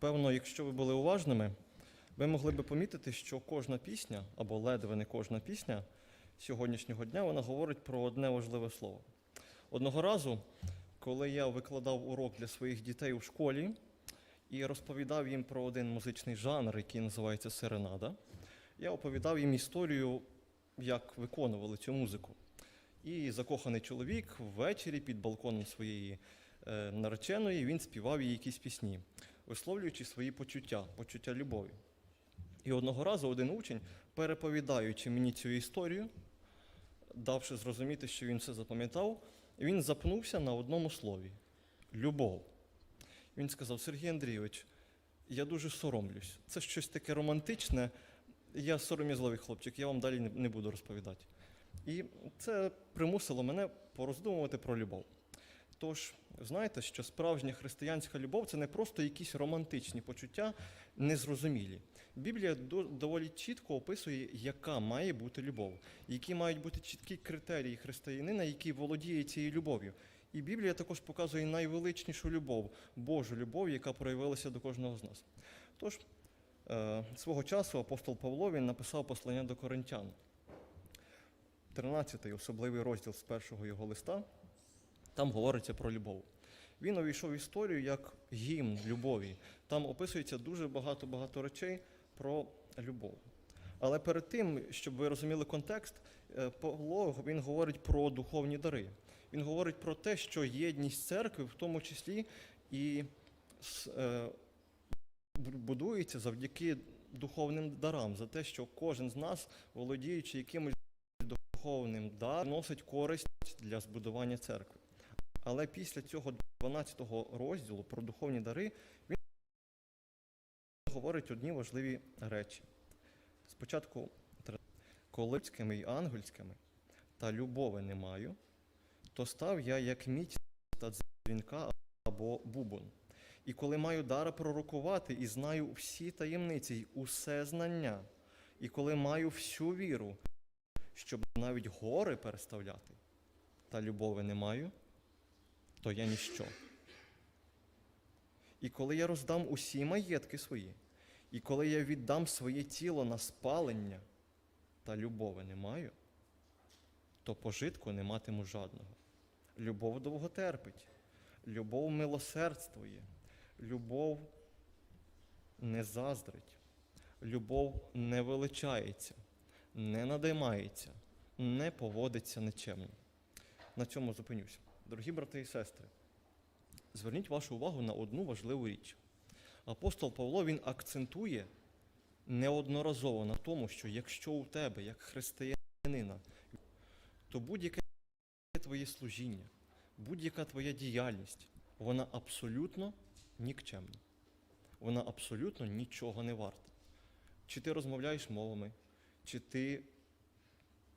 Певно, якщо ви були уважними, ви могли би помітити, що кожна пісня, або ледве не кожна пісня сьогоднішнього дня, вона говорить про одне важливе слово. Одного разу, коли я викладав урок для своїх дітей у школі і розповідав їм про один музичний жанр, який називається серенада, я оповідав їм історію, як виконували цю музику. І закоханий чоловік ввечері під балконом своєї е, нареченої він співав їй якісь пісні, висловлюючи свої почуття, почуття любові. І одного разу один учень, переповідаючи мені цю історію, давши зрозуміти, що він все запам'ятав, він запнувся на одному слові любов. Він сказав: Сергій Андрійович, я дуже соромлюсь. Це щось таке романтичне. Я сором'язливий хлопчик, я вам далі не- буду розповідати. І це примусило мене пороздумувати про любов. Тож, знаєте, що справжня християнська любов це не просто якісь романтичні почуття, незрозумілі. Біблія доволі чітко описує, яка має бути любов, які мають бути чіткі критерії християнина, який володіє цією любов'ю. І Біблія також показує найвеличнішу любов, Божу любов, яка проявилася до кожного з нас. Тож, е, свого часу апостол Павло він написав послання до коринтян. 13 особливий розділ з першого його листа, там говориться про любов. Він увійшов в історію як гімн любові. Там описується дуже багато-багато речей про любов. Але перед тим, щоб ви розуміли контекст, е, Павло він говорить про духовні дари. Він говорить про те, що єдність церкви, в тому числі, і е, бу- будується завдяки духовним дарам, за те, що кожен з нас, володіючи якимось духовним даром, носить користь для збудування церкви. Але після цього 12 розділу про духовні дари він говорить одні важливі речі. Спочатку тр- коли і ангельськими та любови не маю, то став я як міць та дзвінка або бубон. І коли маю дара пророкувати і знаю всі таємниці й усе знання, і коли маю всю віру, щоб навіть гори переставляти, та любови не маю, то я ніщо. І коли я роздам усі маєтки свої, і коли я віддам своє тіло на спалення, та любови не маю, то пожитку не матиму жадного. Любов довготерпить, любов милосердствує, любов не заздрить, любов не величається, не надимається, не поводиться нечемно. На цьому зупинюся. Дорогі брати і сестри, зверніть вашу увагу на одну важливу річ. Апостол Павло він акцентує неодноразово на тому, що якщо у тебе, як християнина, то будь-яке твоє служіння, будь-яка твоя діяльність, вона абсолютно нікчемна. Вона абсолютно нічого не варта. Чи ти розмовляєш мовами, чи ти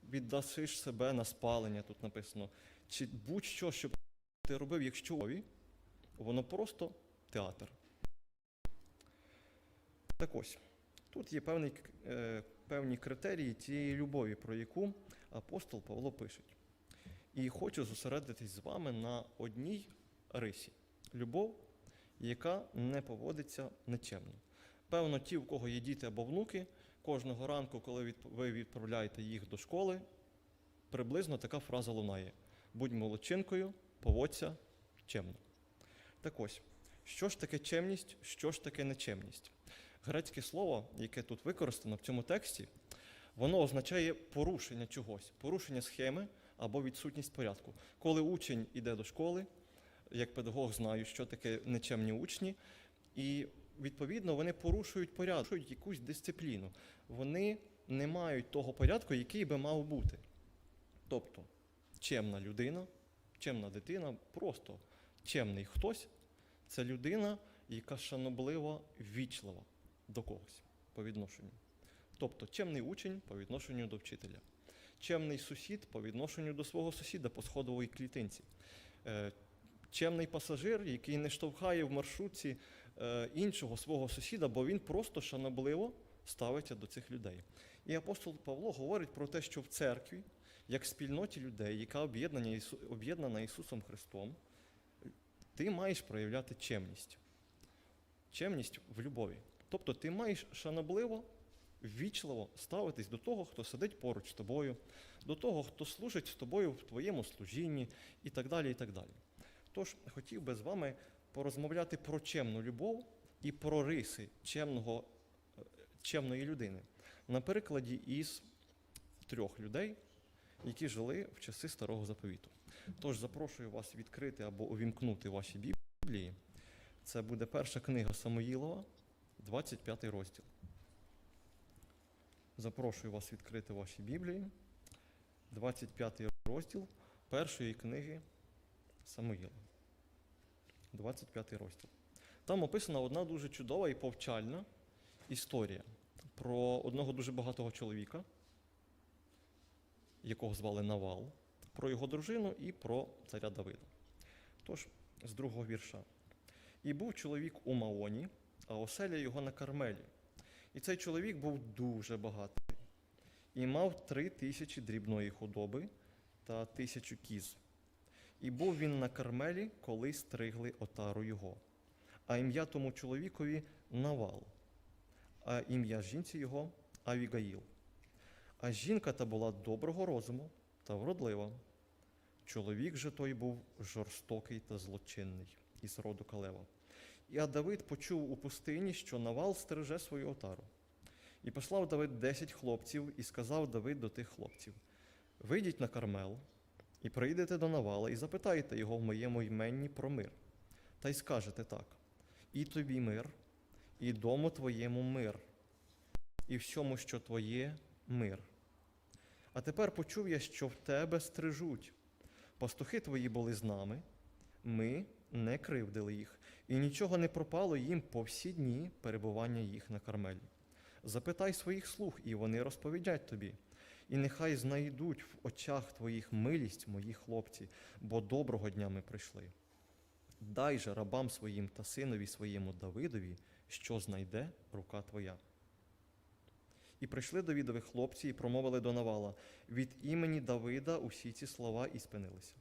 віддасиш себе на спалення, тут написано, чи будь-що, що ти робив, якщо ові, воно просто театр. Так ось, тут є певний, е, певні критерії тієї любові, про яку апостол Павло пише. І хочу зосередитись з вами на одній рисі любов, яка не поводиться нечемно. Певно, ті, у кого є діти або внуки, кожного ранку, коли ви відправляєте їх до школи, приблизно така фраза лунає: будь молодчинкою, поводься чемно. Так ось, що ж таке чемність, що ж таке нечемність? Грецьке слово, яке тут використано в цьому тексті, воно означає порушення чогось, порушення схеми або відсутність порядку. Коли учень іде до школи, як педагог знаю, що таке нечемні учні, і відповідно вони порушують порядок, порушують якусь дисципліну. Вони не мають того порядку, який би мав бути. Тобто, чемна людина, чемна дитина, просто чемний хтось це людина, яка шаноблива, ввічлива до когось по відношенню. Тобто чемний учень по відношенню до вчителя, чемний сусід по відношенню до свого сусіда по сходовій клітинці, е, чемний пасажир, який не штовхає в маршрутці е, іншого свого сусіда, бо він просто шанобливо ставиться до цих людей. І апостол Павло говорить про те, що в церкві, як спільноті людей, яка об'єднана Ісу- об'єднана Ісусом Христом, ти маєш проявляти чемність. чемність в любові. Тобто ти маєш шанобливо, ввічливо ставитись до того, хто сидить поруч з тобою, до того, хто служить з тобою в твоєму служінні і так далі. і так далі. Тож хотів би з вами порозмовляти про чемну любов і про риси чемного, е, чемної людини. На прикладі із трьох людей, які жили в часи Старого Заповіту. Тож запрошую вас відкрити або увімкнути ваші Біблії. Це буде перша книга Самоїлова, 25 розділ. Запрошую вас відкрити ваші Біблії. 25 розділ першої книги Самоїла. 25 розділ. Там описана одна дуже чудова і повчальна історія про одного дуже багатого чоловіка, якого звали Навал, про його дружину і про царя Давида. Тож, з другого вірша. І був чоловік у Маоні, а оселя його на Кармелі. І цей чоловік був дуже багатий і мав три тисячі дрібної худоби та тисячу кіз. І був він на Кармелі, коли стригли отару його. А ім'я тому чоловікові Навал, а ім'я жінці його Авігаїл. А жінка та була доброго розуму та вродлива. Чоловік же той був жорстокий та злочинний із роду Калева. І Давид почув у пустині, що Навал стереже свою отару. І послав Давид десять хлопців, і сказав Давид до тих хлопців: Вийдіть на Кармел, і прийдете до Навала, і запитайте його в моєму іменні про мир. Та й скажете так: і тобі мир, і дому твоєму мир, і всьому, що твоє, мир. А тепер почув я, що в тебе стрижуть. Пастухи твої були з нами, ми не кривдили їх, і нічого не пропало їм по всі дні перебування їх на Кармелі. Запитай своїх слуг, і вони розповідять тобі. І нехай знайдуть в очах твоїх милість, мої хлопці, бо доброго дня ми прийшли. Дай же рабам своїм та синові своєму Давидові, що знайде рука твоя. І прийшли Давидові хлопці і промовили до Навала від імені Давида усі ці слова і спинилися.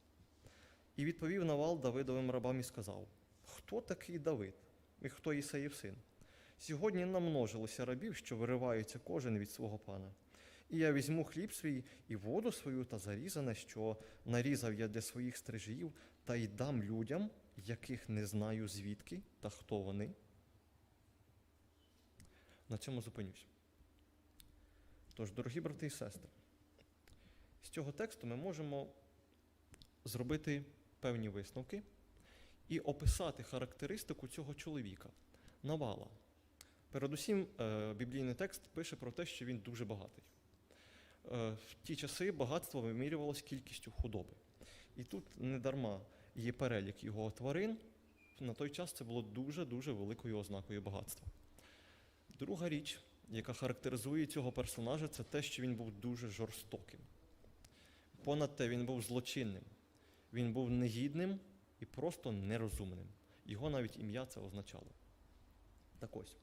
І відповів Навал Давидовим рабам і сказав: Хто такий Давид? І хто Ісаїв син? Сьогодні намножилося рабів, що вириваються кожен від свого пана. І я візьму хліб свій і воду свою та зарізане, що нарізав я для своїх стрижів, та й дам людям, яких не знаю звідки та хто вони. На цьому зупинюсь. Тож, дорогі брати і сестри, з цього тексту ми можемо зробити певні висновки і описати характеристику цього чоловіка, Навала. Передусім, е, біблійний текст пише про те, що він дуже багатий. Е, В ті часи багатство вимірювалось кількістю худоби. І тут недарма є перелік його тварин. На той час це було дуже-дуже великою ознакою багатства. Друга річ, яка характеризує цього персонажа, це те, що він був дуже жорстоким. Понад те, він був злочинним, він був негідним і просто нерозумним. Його навіть ім'я це означало. Так ось,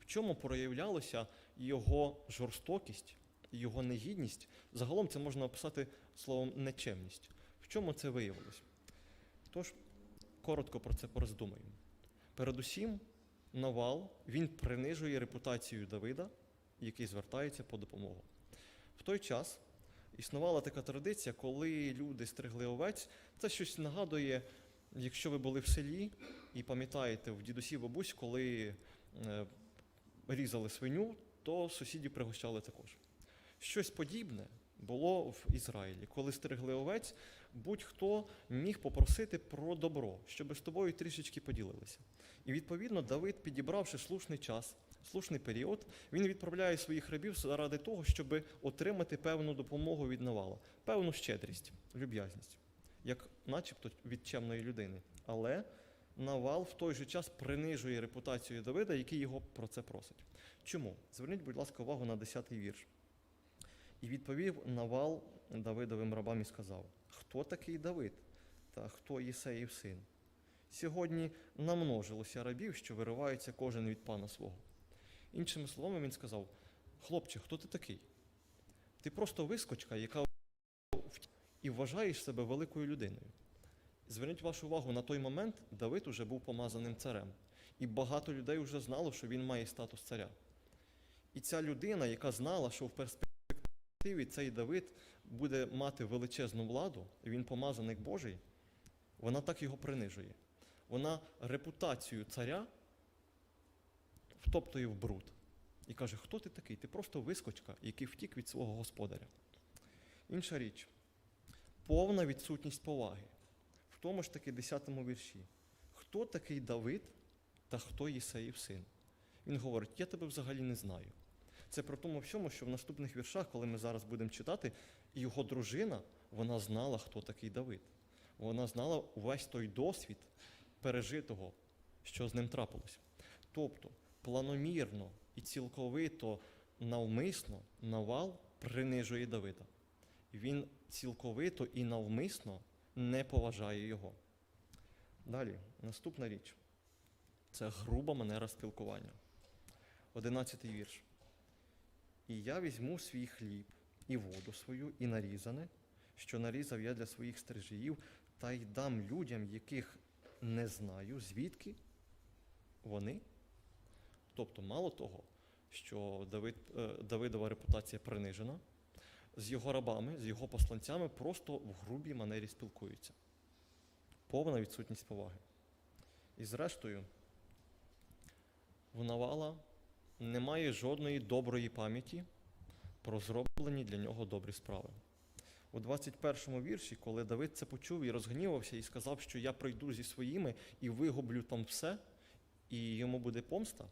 в чому проявлялася його жорстокість, його негідність? Загалом це можна описати словом нечемність. В чому це виявилось? Тож, коротко про це пороздумаємо. Передусім, Навал він принижує репутацію Давида, який звертається по допомогу. В той час існувала така традиція, коли люди стригли овець, це щось нагадує, якщо ви були в селі і пам'ятаєте в дідусів бабусь, коли е, різали свиню, то сусідів пригощали також. Щось подібне було в Ізраїлі, коли стригли овець, будь-хто міг попросити про добро, щоб з тобою трішечки поділилися. І відповідно Давид, підібравши слушний час, слушний період, він відправляє своїх рабів заради того, щоб отримати певну допомогу від Навала, певну щедрість, люб'язність, як начебто від чемної людини. Але Навал в той же час принижує репутацію Давида, який його про це просить. Чому? Зверніть, будь ласка, увагу на 10-й вірш. І відповів Навал Давидовим рабам і сказав: Хто такий Давид та хто Єсеїв син? Сьогодні намножилося рабів, що вириваються кожен від пана свого. Іншими словами, він сказав: Хлопче, хто ти такий? Ти просто вискочка, яка і вважаєш себе великою людиною. Зверніть вашу увагу, на той момент Давид уже був помазаним царем. І багато людей вже знало, що він має статус царя. І ця людина, яка знала, що в перспективі цей Давид буде мати величезну владу, він помазаник Божий, вона так його принижує. Вона репутацію царя втоптує в бруд. І каже, хто ти такий? Ти просто вискочка, який втік від свого господаря. Інша річ повна відсутність поваги. В тому ж таки 10 вірші. Хто такий Давид та хто Єсеїв син? Він говорить: Я тебе взагалі не знаю. Це про тому всьому, що в наступних віршах, коли ми зараз будемо читати, його дружина, вона знала, хто такий Давид. Вона знала увесь той досвід пережитого, що з ним трапилося. Тобто, планомірно і цілковито навмисно Навал принижує Давида. Він цілковито і навмисно не поважає його. Далі, наступна річ це груба манера спілкування. Одинадцятий вірш. І я візьму свій хліб і воду свою, і нарізане, що нарізав я для своїх стрижіїв, та й дам людям, яких не знаю, звідки вони. Тобто, мало того, що Давид, е, Давидова репутація принижена, з його рабами, з його посланцями просто в грубій манері спілкуються. Повна відсутність поваги. І зрештою, в Навала немає жодної доброї пам'яті про зроблені для нього добрі справи. У 21 вірші, коли Давид це почув і розгнівався, і сказав, що я прийду зі своїми і вигублю там все, і йому буде помста,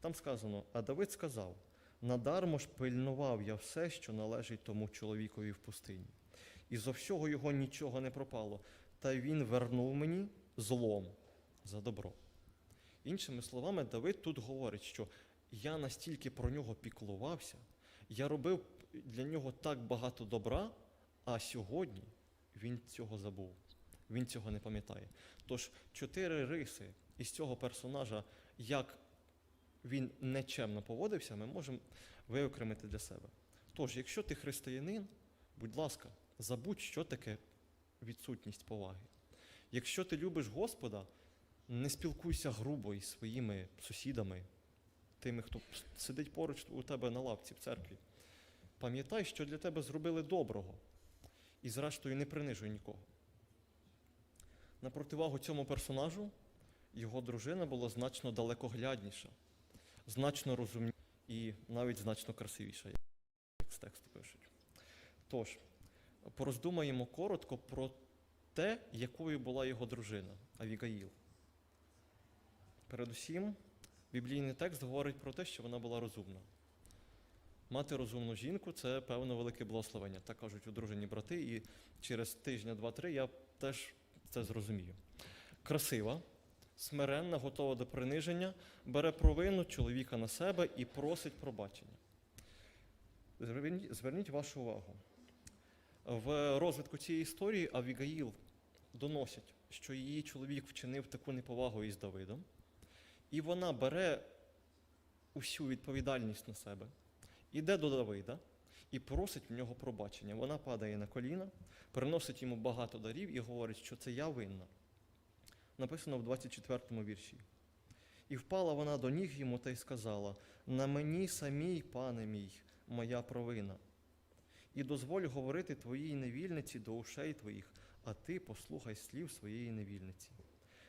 там сказано: а Давид сказав: надармо ж пильнував я все, що належить тому чоловікові в пустині. І зо всього його нічого не пропало, та він вернув мені злом за добро. Іншими словами, Давид тут говорить, що я настільки про нього піклувався, я робив для нього так багато добра, а сьогодні він цього забув. Він цього не пам'ятає. Тож чотири риси із цього персонажа, як він нечемно поводився, ми можемо виокремити для себе. Тож, якщо ти християнин, будь ласка, забудь, що таке відсутність поваги. Якщо ти любиш Господа, не спілкуйся грубо із своїми сусідами, тими, хто сидить поруч у тебе на лавці в церкві. Пам'ятай, що для тебе зробили доброго, і, зрештою, не принижуй нікого. На противагу цьому персонажу його дружина була значно далекоглядніша, значно розумніша і навіть значно красивіша, як з тексту пишуть. Тож, пороздумаємо коротко про те, якою була його дружина Авігаїл. Передусім, біблійний текст говорить про те, що вона була розумна. Мати розумну жінку це певно велике благословення. Так кажуть одружені брати, і через тижня, два-три я теж це зрозумію. Красива, смиренна, готова до приниження, бере провину чоловіка на себе і просить пробачення. Зверніть, вашу увагу. В розвитку цієї історії Авігаїл доносять, що її чоловік вчинив таку неповагу із Давидом, і вона бере усю відповідальність на себе, іде до Давида і просить в нього пробачення. Вона падає на коліна, приносить йому багато дарів і говорить, що це я винна. Написано в 24 му вірші. І впала вона до ніг йому та й сказала: На мені самій, пане мій, моя провина. І дозволь говорити твоїй невільниці до ушей твоїх, а ти послухай слів своєї невільниці.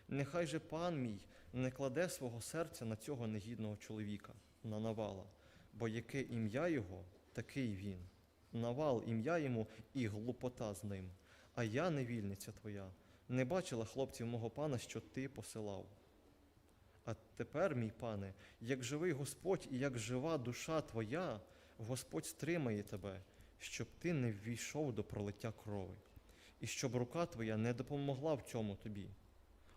Нехай же пан мій не кладе свого серця на цього негідного чоловіка, на навала, бо яке ім'я його, такий він. Навал ім'я йому і глупота з ним. А я, невільниця твоя, не бачила хлопців мого пана, що ти посилав. А тепер, мій пане, як живий Господь і як жива душа твоя, Господь стримає тебе, щоб ти не ввійшов до пролиття крови, і щоб рука твоя не допомогла в цьому тобі.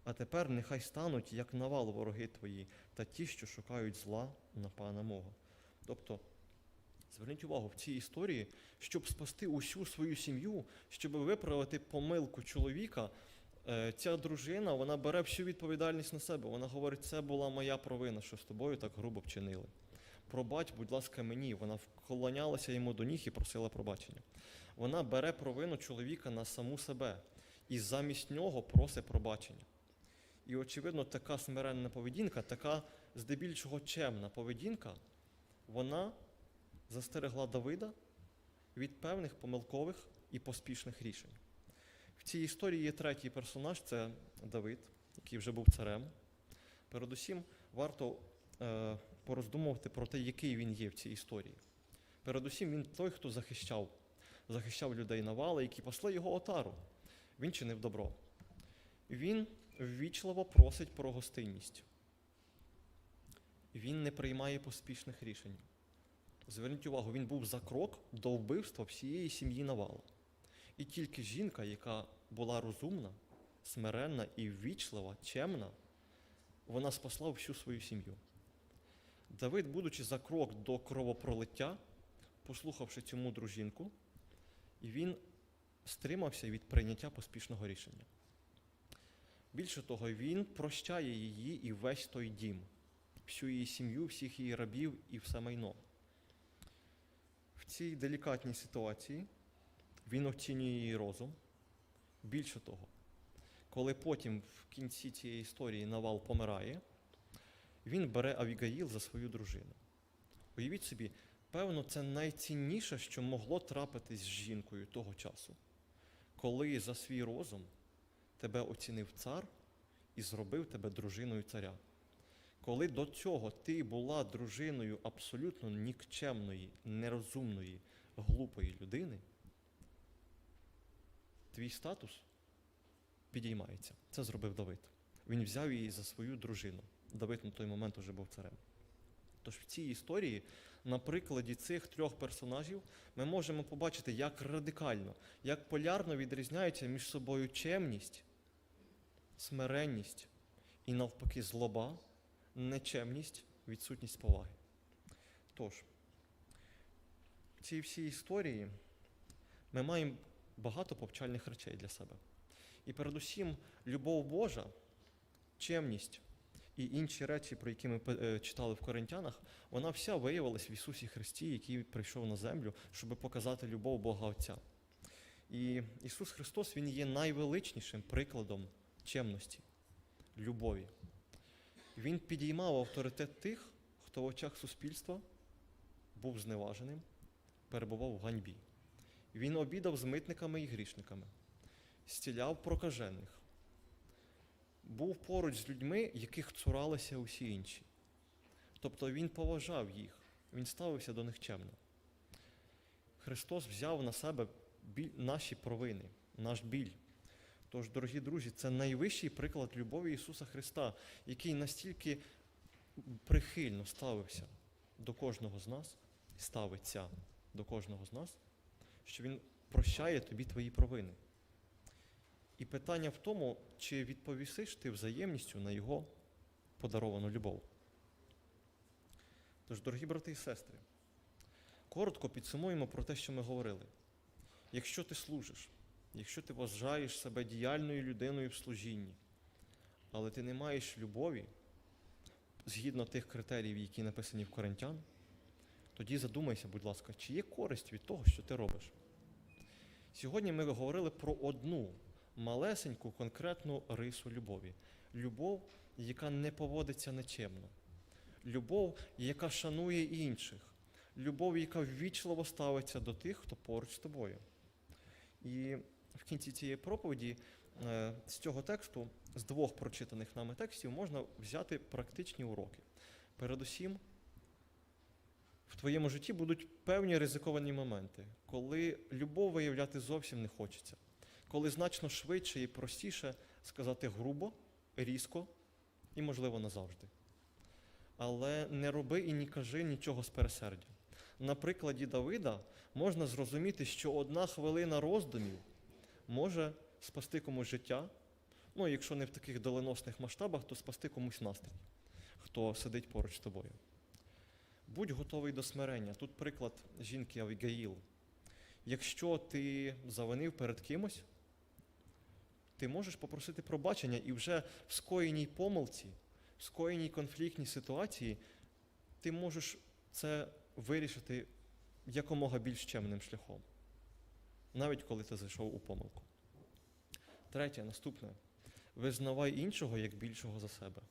А тепер нехай стануть, як навал вороги твої, та ті, що шукають зла на пана мого. Тобто, зверніть увагу, в цій історії, щоб спасти усю свою сім'ю, щоб виправити помилку чоловіка, е, ця дружина вона бере всю відповідальність на себе. Вона говорить, це була моя провина, що з тобою так грубо вчинили. Пробач, будь ласка, мені. Вона вклонялася йому до ніг і просила пробачення. Вона бере провину чоловіка на саму себе і замість нього просить пробачення. І І, очевидно, така смиренна поведінка, така здебільшого чемна поведінка, вона застерегла Давида від певних помилкових і поспішних рішень. В цій історії є третій персонаж це Давид, який вже був царем. Передусім, варто е, пороздумувати про те, який він є в цій історії. Передусім, він той, хто захищав, захищав людей Навала, які пасли його отару. Він чинив добро. Він ввічливо просить про гостинність. Він не приймає поспішних рішень. Зверніть увагу, він був за крок до вбивства всієї сім'ї Навала. І тільки жінка, яка була розумна, смиренна і ввічлива, чемна, вона спасла всю свою сім'ю. Давид, будучи за крок до кровопролиття, послухавши цю мудру жінку, він стримався від прийняття поспішного рішення. Більше того, він прощає її і весь той дім, всю її сім'ю, всіх її рабів і все майно. В цій делікатній ситуації він оцінює її розум. Більше того, коли потім в кінці цієї історії Навал помирає, він бере Авігаїл за свою дружину. Уявіть собі, певно, це найцінніше, що могло трапитись з жінкою того часу, коли за свій розум тебе оцінив цар і зробив тебе дружиною царя. Коли до цього ти була дружиною абсолютно нікчемної, нерозумної, глупої людини, твій статус підіймається. Це зробив Давид. Він взяв її за свою дружину. Давид на той момент уже був царем. Тож в цій історії, на прикладі цих трьох персонажів, ми можемо побачити, як радикально, як полярно відрізняються між собою чемність, смиренність і навпаки злоба, нечемність, відсутність поваги. Тож, в цій всій історії ми маємо багато повчальних речей для себе. І передусім, любов Божа, чемність і інші речі, про які ми е, читали в Коринтянах, вона вся виявилась в Ісусі Христі, який прийшов на землю, щоб показати любов Бога Отця. І Ісус Христос Він є найвеличнішим прикладом чемності, любові. Він підіймав авторитет тих, хто в очах суспільства був зневаженим, перебував в ганьбі. Він обідав з митниками і грішниками, зціляв прокажених, був поруч з людьми, яких цуралися усі інші. Тобто він поважав їх, він ставився до них чемно. Христос взяв на себе наші провини, наш біль. Тож, дорогі друзі, це найвищий приклад любові Ісуса Христа, який настільки прихильно ставився до кожного з нас, ставиться до кожного з нас, що Він прощає тобі твої провини. І питання в тому, чи відповісиш ти взаємністю на Його подаровану любов. Тож, дорогі брати і сестри, коротко підсумуємо про те, що ми говорили. Якщо ти служиш, якщо ти вважаєш себе діяльною людиною в служінні, але ти не маєш любові згідно тих критеріїв, які написані в Коринтян, тоді задумайся, будь ласка, чи є користь від того, що ти робиш. Сьогодні ми говорили про одну малесеньку конкретну рису любові. Любов, яка не поводиться нечемно. Любов, яка шанує інших. Любов, яка ввічливо ставиться до тих, хто поруч з тобою. І в кінці цієї проповіді е, з цього тексту, з двох прочитаних нами текстів, можна взяти практичні уроки. Передусім, в твоєму житті будуть певні ризиковані моменти, коли любов виявляти зовсім не хочеться, коли значно швидше і простіше сказати грубо, різко і, можливо, назавжди. Але не роби і не кажи нічого з пересердя. На прикладі Давида можна зрозуміти, що одна хвилина роздумів може спасти комусь життя. Ну, якщо не в таких доленосних масштабах, то спасти комусь настрій, хто сидить поруч з тобою. Будь готовий до смирення. Тут приклад жінки Авігаїл. Якщо ти завинив перед кимось, ти можеш попросити пробачення і вже в скоєній помилці, в скоєній конфліктній ситуації, ти можеш це вирішити якомога більш чемним шляхом, навіть коли ти зайшов у помилку. Третє, наступне. Визнавай іншого як більшого за себе.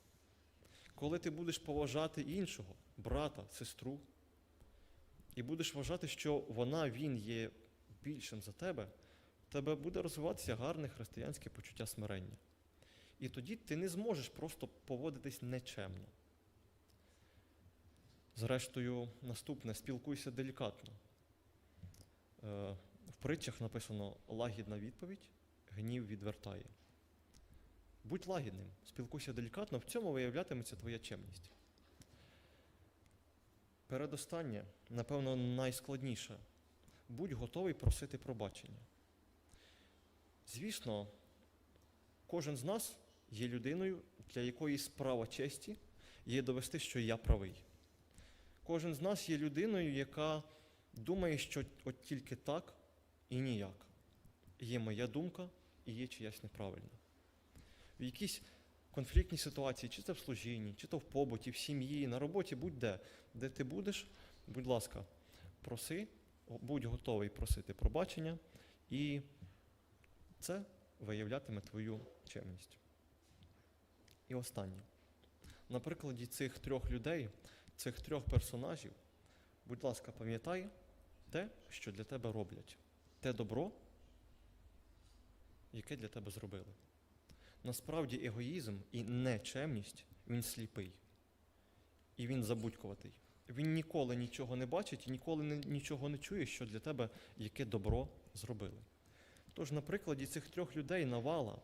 Коли ти будеш поважати іншого, брата, сестру, і будеш вважати, що вона, він є більшим за тебе, в тебе буде розвиватися гарне християнське почуття смирення. І тоді ти не зможеш просто поводитись нечемно. Зрештою, наступне спілкуйся делікатно. Притчах написано лагідна відповідь, гнів відвертає. Будь лагідним, спілкуйся делікатно, в цьому виявлятиметься твоя чемність. Передостаннє, напевно, найскладніше. Будь готовий просити пробачення. Звісно, кожен з нас є людиною, для якої справа честі є довести, що я правий. Кожен з нас є людиною, яка думає, що от тільки так і ніяк. Є моя думка і є чиясь неправильна. В якійсь конфліктній ситуації, чи це в служінні, чи то в побуті, в сім'ї, на роботі, будь-де, де ти будеш, будь ласка, проси, будь готовий просити пробачення, і це виявлятиме твою чемність. І останнє. На прикладі цих трьох людей, цих трьох персонажів, будь ласка, пам'ятай те, що для тебе роблять, те добро, яке для тебе зробили. Насправді егоїзм і нечемність він сліпий. І він забудькуватий. Він ніколи нічого не бачить і ніколи нічого не чує, що для тебе яке добро зробили. Тож, на прикладі цих трьох людей Навала,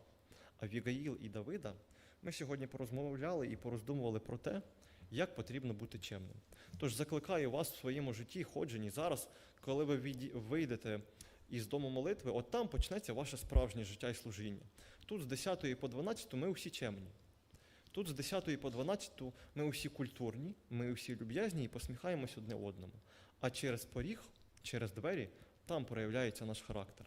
Авігаїл і Давида, ми сьогодні порозмовляли і пороздумували про те, як потрібно бути чемним. Тож закликаю вас в своєму житті, ходженні зараз, коли ви вийдете із дому молитви, от там почнеться ваше справжнє життя і служіння. Тут з 10 по 12 ми усі чемні. Тут з 10 по 12 ми усі культурні, ми усі люб'язні і посміхаємось одне одному. А через поріг, через двері, там проявляється наш характер.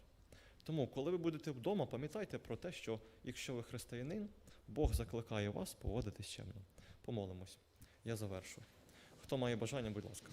Тому, коли ви будете вдома, пам'ятайте про те, що якщо ви християнин, Бог закликає вас поводитись чемно. Помолимось. Я завершу. Хто має бажання, будь ласка.